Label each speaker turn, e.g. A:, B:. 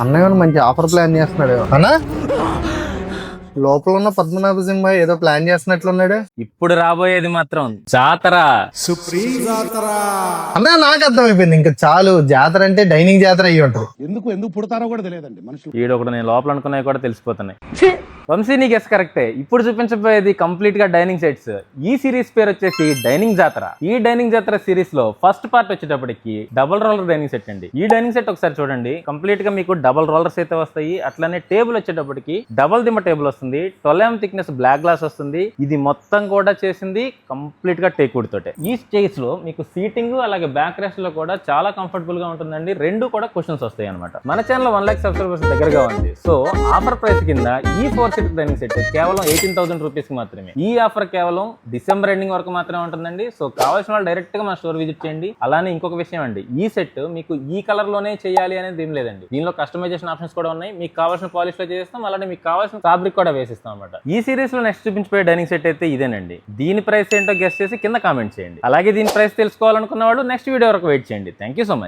A: అన్నయ్య మంచి offer plan చేస్తున్నాడు? అన్నా? లోపల ఉన్న పద్మనాభ సింహ ఏదో ప్లాన్ చేస్తున్నట్లున్నాడు.
B: ఇప్పుడు రాబోయేది మాత్రం జాతర.
A: అన్నా నాకు అర్థమైపోయింది. ఇంకా చాలు జాతర అంటే డైనింగ్ జాతర అయ్యి ఉంటుంది.
C: ఎందుకు ఎందుకు పుడతారో కూడా తెలియదండి మనుషులు.
B: ఈడొకడు నేను లోపల అనుకున్నవి కూడా తెలిసిపోతున్నాయి. వంశీ నీ గెస్ కరెక్టే ఇప్పుడు చూపించబోయేది కంప్లీట్గా డైనింగ్ సెట్స్ ఈ సిరీస్ పేరు వచ్చేసి డైనింగ్ జాతర ఈ డైనింగ్ జాతర సిరీస్లో ఫస్ట్ పార్ట్ వచ్చేటప్పటికి డబుల్ రోలర్ డైనింగ్ సెట్ అండి. ఈ డైనింగ్ సెట్ ఒకసారి చూడండి. కంప్లీట్గా మీకు డబుల్ రోలర్స్ అయితే వస్తాయి. అట్లనే టేబుల్ వచ్చేటప్పటికి డబుల్ దిమ్మ టేబుల్ వస్తుంది. Twelve M thickness black glass వస్తుంది. ఇది మొత్తం కూడా చేసింది కంప్లీట్గా టేక్వుడ్ తోటే. ఈ స్టేజ్లో మీకు సీటింగ్ అలాగే బ్యాక్ రెస్ట్లో కూడా చాలా కంఫర్టబుల్గా ఉంటుందండి. రెండు కూడా క్వశ్చన్స్ వస్తాయి అనమాట మన ఛానల్ వన్ లాక్ సబ్స్క్రైబర్స్ దగ్గరగా ఉంది. సో ఆఫర్ ప్రైస్ కింద ఈ ఫోర్ సెట్ డైనింగ్ సెట్. కేవలం ఎయిటీన్ థౌసండ్ రూపీస్ మాత్రమే. ఈ ఆఫర్ కేవలం డిసెంబర్ ఎండింగ్ వరకు మాత్రమే ఉంటుందండి. సో కావాల్సిన వాళ్ళు డైరెక్ట్గా మన స్టోర్ విజిట్ చేయండి. అలానే ఇంకొక విషయం అండి. ఈ సెట్ మీకు ఈ కలర్లోనే చేయాలి అనేది ఏం లేదండి. దీనిలో కస్టమైజేషన్ ఆప్షన్స్ కూడా ఉన్నాయి. మీకు కావాల్సిన పాలిష్లో చేస్తాం అలానే మీకు కావాల్సిన ఫాబ్రిక్ కూడా వేసిస్తాం అనమాట ఈ సిరీస్లో నెక్స్ట్ చూపించిపోయే డైనింగ్ సెట్ అయితే ఇదేనండి. దీని ప్రైస్ ఏంటో గెస్ట్ చేసి కింద కామెంట్ చేయండి. అలాగే దీని ప్రైస్ తెలుసుకోవాలనుకున్న వాళ్ళు నెక్స్ట్ వీడియో వరకు వెయిట్ చేయండి. Thank you so much